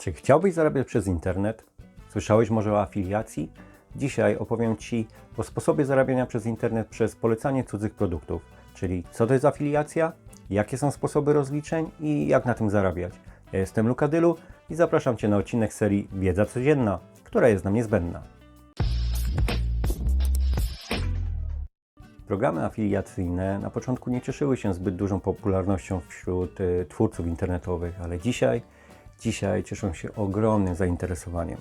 Czy chciałbyś zarabiać przez internet? Słyszałeś może o afiliacji? Dzisiaj opowiem Ci o sposobie zarabiania przez internet przez polecanie cudzych produktów, czyli co to jest afiliacja, jakie są sposoby rozliczeń i jak na tym zarabiać. Ja jestem Luka Dylu i zapraszam Cię na odcinek serii Wiedza Codzienna, która jest nam niezbędna. Programy afiliacyjne na początku nie cieszyły się zbyt dużą popularnością wśród y, twórców internetowych, ale dzisiaj, dzisiaj cieszą się ogromnym zainteresowaniem.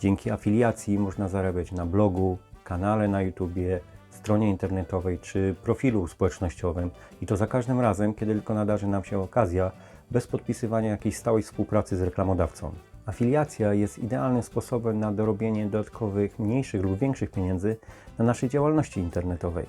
Dzięki afiliacji można zarabiać na blogu, kanale na YouTubie, stronie internetowej czy profilu społecznościowym i to za każdym razem, kiedy tylko nadarzy nam się okazja, bez podpisywania jakiejś stałej współpracy z reklamodawcą. Afiliacja jest idealnym sposobem na dorobienie dodatkowych, mniejszych lub większych pieniędzy na naszej działalności internetowej.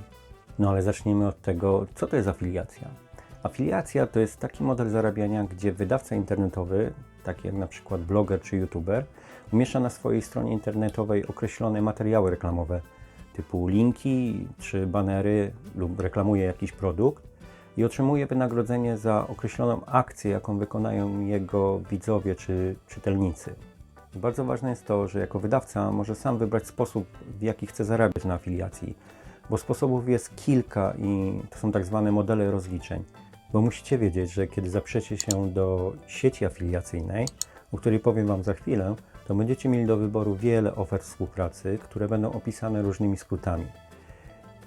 No ale zacznijmy od tego, co to jest afiliacja. Afiliacja to jest taki model zarabiania, gdzie wydawca internetowy, taki jak na przykład bloger czy youtuber, umieszcza na swojej stronie internetowej określone materiały reklamowe, typu linki czy banery lub reklamuje jakiś produkt i otrzymuje wynagrodzenie za określoną akcję, jaką wykonają jego widzowie czy czytelnicy. Bardzo ważne jest to, że jako wydawca może sam wybrać sposób, w jaki chce zarabiać na afiliacji, bo sposobów jest kilka i to są tak zwane modele rozliczeń. Bo musicie wiedzieć, że kiedy zaprzecie się do sieci afiliacyjnej, o której powiem Wam za chwilę, to będziecie mieli do wyboru wiele ofert współpracy, które będą opisane różnymi skrótami.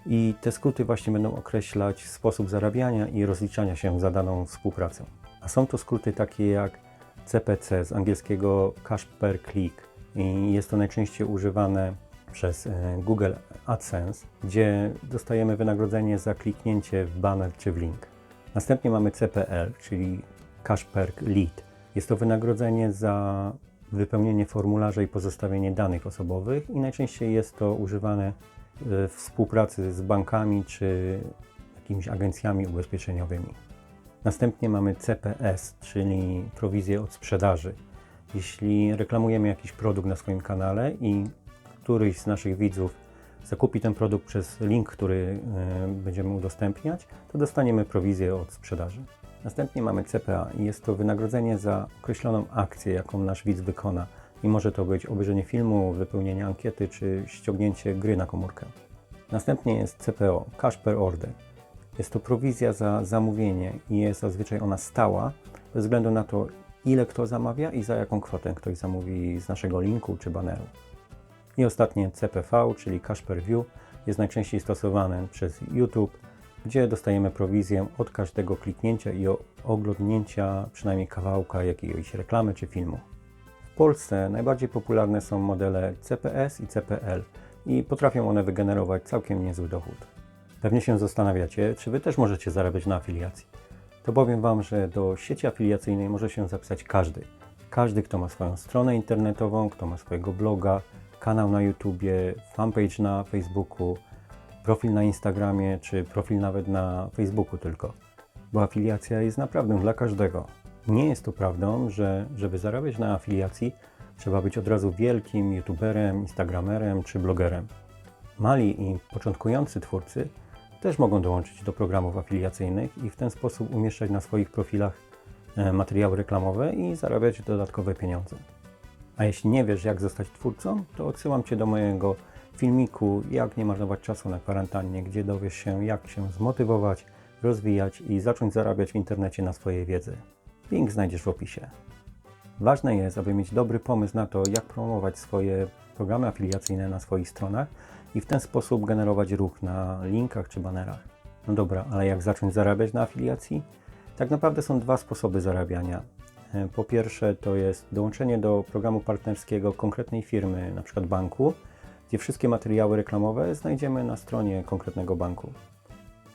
I te skróty właśnie będą określać sposób zarabiania i rozliczania się za daną współpracę. A są to skróty takie jak CPC z angielskiego Cash Per Click i jest to najczęściej używane przez e, Google AdSense, gdzie dostajemy wynagrodzenie za kliknięcie w banner czy w link. Następnie mamy CPL, czyli Cash Lead. Jest to wynagrodzenie za wypełnienie formularza i pozostawienie danych osobowych i najczęściej jest to używane e, w współpracy z bankami czy jakimiś agencjami ubezpieczeniowymi. Następnie mamy CPS, czyli prowizję od sprzedaży. Jeśli reklamujemy jakiś produkt na swoim kanale i któryś z naszych widzów zakupi ten produkt przez link, który e, będziemy udostępniać, to dostaniemy prowizję od sprzedaży. Następnie mamy CPA i jest to wynagrodzenie za określoną akcję, jaką nasz widz wykona. I może to być obejrzenie filmu, wypełnienie ankiety czy ściągnięcie gry na komórkę. Następnie jest CPO, Cash Per Order. Jest to prowizja za zamówienie i jest zazwyczaj ona stała, bez względu na to, ile kto zamawia i za jaką kwotę ktoś zamówi z naszego linku czy baneru. I ostatnie CPV, czyli Cash Per View, jest najczęściej stosowane przez YouTube, gdzie dostajemy prowizję od każdego kliknięcia i oglądnięcia przynajmniej kawałka jakiejś reklamy czy filmu. W Polsce najbardziej popularne są modele CPS i CPL i potrafią one wygenerować całkiem niezły dochód. Pewnie się zastanawiacie, czy Wy też możecie zarabiać na afiliacji. To powiem Wam, że do sieci afiliacyjnej może się zapisać każdy. Każdy, kto ma swoją stronę internetową, kto ma swojego bloga, kanał na YouTubie, fanpage na Facebooku, profil na Instagramie, czy profil nawet na Facebooku tylko. Bo afiliacja jest naprawdę dla każdego. Nie jest to prawdą, że żeby zarabiać na afiliacji, trzeba być od razu wielkim YouTuberem, Instagramerem czy blogerem. Mali i początkujący twórcy też mogą dołączyć do programów afiliacyjnych i w ten sposób umieszczać na swoich profilach e, materiały reklamowe i zarabiać dodatkowe pieniądze. A jeśli nie wiesz, jak zostać twórcą, to odsyłam Cię do mojego filmiku Jak nie marnować czasu na kwarantannie, gdzie dowiesz się, jak się zmotywować, rozwijać i zacząć zarabiać w internecie na swojej wiedzy. Link znajdziesz w opisie. Ważne jest, aby mieć dobry pomysł na to, jak promować swoje programy afiliacyjne na swoich stronach i w ten sposób generować ruch na linkach czy banerach. No dobra, ale jak zacząć zarabiać na afiliacji? Tak naprawdę są dwa sposoby zarabiania. E, Po pierwsze, to jest dołączenie do programu partnerskiego konkretnej firmy, np. banku, gdzie wszystkie materiały reklamowe znajdziemy na stronie konkretnego banku.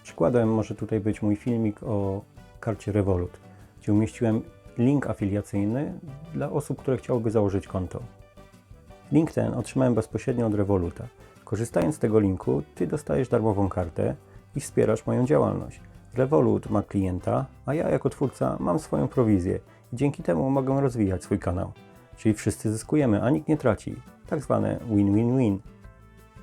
Przykładem może tutaj być mój filmik o karcie Revolut, gdzie umieściłem link afiliacyjny dla osób, które chciałyby założyć konto. Link ten otrzymałem bezpośrednio od Revoluta. Korzystając z tego linku, Ty dostajesz darmową kartę i wspierasz moją działalność. Revolut ma klienta, a ja jako twórca mam swoją prowizję dzięki temu mogę rozwijać swój kanał. Czyli wszyscy zyskujemy, a nikt nie traci. Tak zwane win-win-win.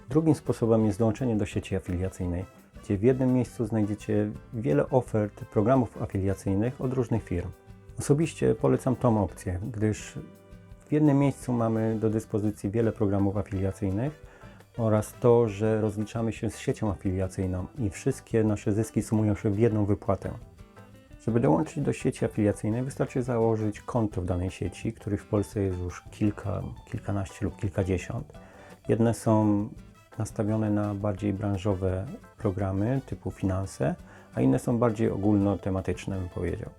Drugim sposobem jest dołączenie do sieci afiliacyjnej, gdzie w jednym miejscu znajdziecie wiele ofert programów afiliacyjnych od różnych firm. Osobiście polecam tą opcję, gdyż w jednym miejscu mamy do dyspozycji wiele programów afiliacyjnych oraz to, że rozliczamy się z siecią afiliacyjną i wszystkie nasze zyski sumują się w jedną wypłatę. Żeby dołączyć do sieci afiliacyjnej, wystarczy założyć konto w danej sieci, których w Polsce jest już kilka, kilkanaście lub kilkadziesiąt. Jedne są nastawione na bardziej branżowe programy typu finanse, a inne są bardziej ogólnotematyczne, bym powiedział.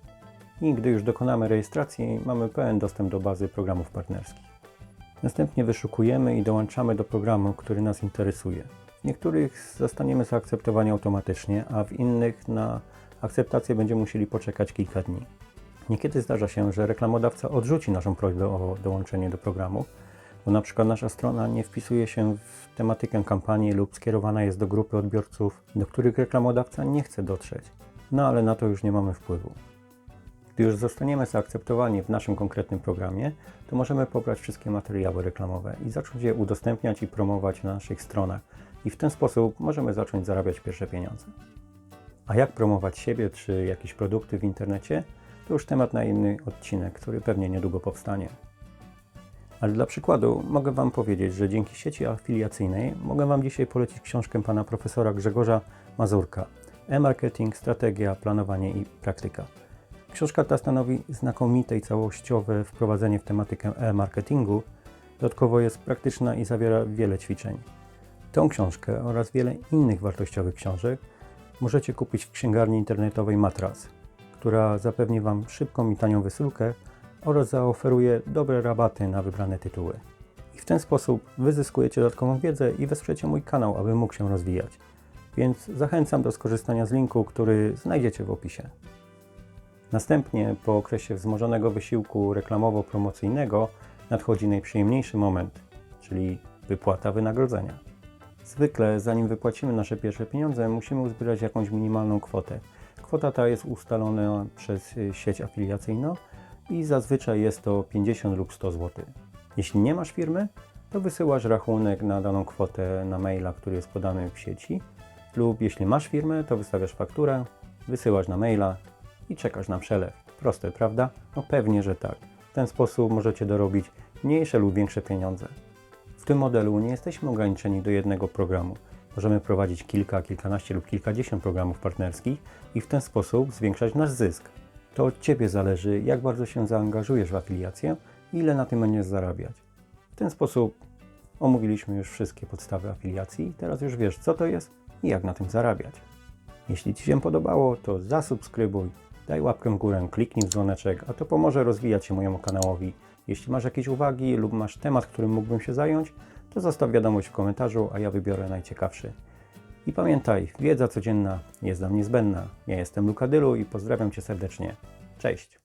I gdy już dokonamy rejestracji, mamy pełen dostęp do bazy programów partnerskich. Następnie wyszukujemy i dołączamy do programu, który nas interesuje. W niektórych zostaniemy zaakceptowani automatycznie, a w innych na akceptację będziemy musieli poczekać kilka dni. Niekiedy zdarza się, że reklamodawca odrzuci naszą prośbę o dołączenie do programu, bo na przykład nasza strona nie wpisuje się w tematykę kampanii lub skierowana jest do grupy odbiorców, do których reklamodawca nie chce dotrzeć. No ale na to już nie mamy wpływu. Gdy już zostaniemy zaakceptowani w naszym konkretnym programie, to możemy pobrać wszystkie materiały reklamowe i zacząć je udostępniać i promować na naszych stronach. I w ten sposób możemy zacząć zarabiać pierwsze pieniądze. A jak promować siebie czy jakieś produkty w internecie, to już temat na inny odcinek, który pewnie niedługo powstanie. Ale dla przykładu mogę Wam powiedzieć, że dzięki sieci afiliacyjnej mogę Wam dzisiaj polecić książkę pana profesora Grzegorza Mazurka E-marketing, strategia, planowanie i praktyka. Książka ta stanowi znakomite i całościowe wprowadzenie w tematykę e-marketingu. Dodatkowo jest praktyczna i zawiera wiele ćwiczeń. Tą książkę oraz wiele innych wartościowych książek możecie kupić w księgarni internetowej Matras, która zapewni Wam szybką i tanią wysyłkę oraz zaoferuje dobre rabaty na wybrane tytuły. I w ten sposób wyzyskujecie dodatkową wiedzę i wesprzecie mój kanał, aby mógł się rozwijać. Więc zachęcam do skorzystania z linku, który znajdziecie w opisie. Następnie, po okresie wzmożonego wysiłku reklamowo-promocyjnego, nadchodzi najprzyjemniejszy moment, czyli wypłata wynagrodzenia. Zwykle, zanim wypłacimy nasze pierwsze pieniądze, musimy uzbierać jakąś minimalną kwotę. Kwota ta jest ustalona przez y, sieć afiliacyjną i zazwyczaj jest to 50 lub 100 zł. Jeśli nie masz firmy, to wysyłasz rachunek na daną kwotę na maila, który jest podany w sieci, lub jeśli masz firmę, to wystawiasz fakturę, wysyłasz na maila i czekasz na przelew. Proste, prawda? No pewnie, że tak. W ten sposób możecie dorobić mniejsze lub większe pieniądze. W tym modelu nie jesteśmy ograniczeni do jednego programu. Możemy prowadzić kilka, kilkanaście lub kilkadziesiąt programów partnerskich i w ten sposób zwiększać nasz zysk. To od Ciebie zależy, jak bardzo się zaangażujesz w afiliację i ile na tym będziesz zarabiać. W ten sposób omówiliśmy już wszystkie podstawy afiliacji. Teraz już wiesz, co to jest i jak na tym zarabiać. Jeśli Ci się podobało, to zasubskrybuj, daj łapkę w górę, kliknij w dzwoneczek, a to pomoże rozwijać się mojemu kanałowi. Jeśli masz jakieś uwagi lub masz temat, którym mógłbym się zająć, to zostaw wiadomość w komentarzu, a ja wybiorę najciekawszy. I pamiętaj, wiedza codzienna jest mnie niezbędna. Ja jestem Lukadylu i pozdrawiam Cię serdecznie. Cześć!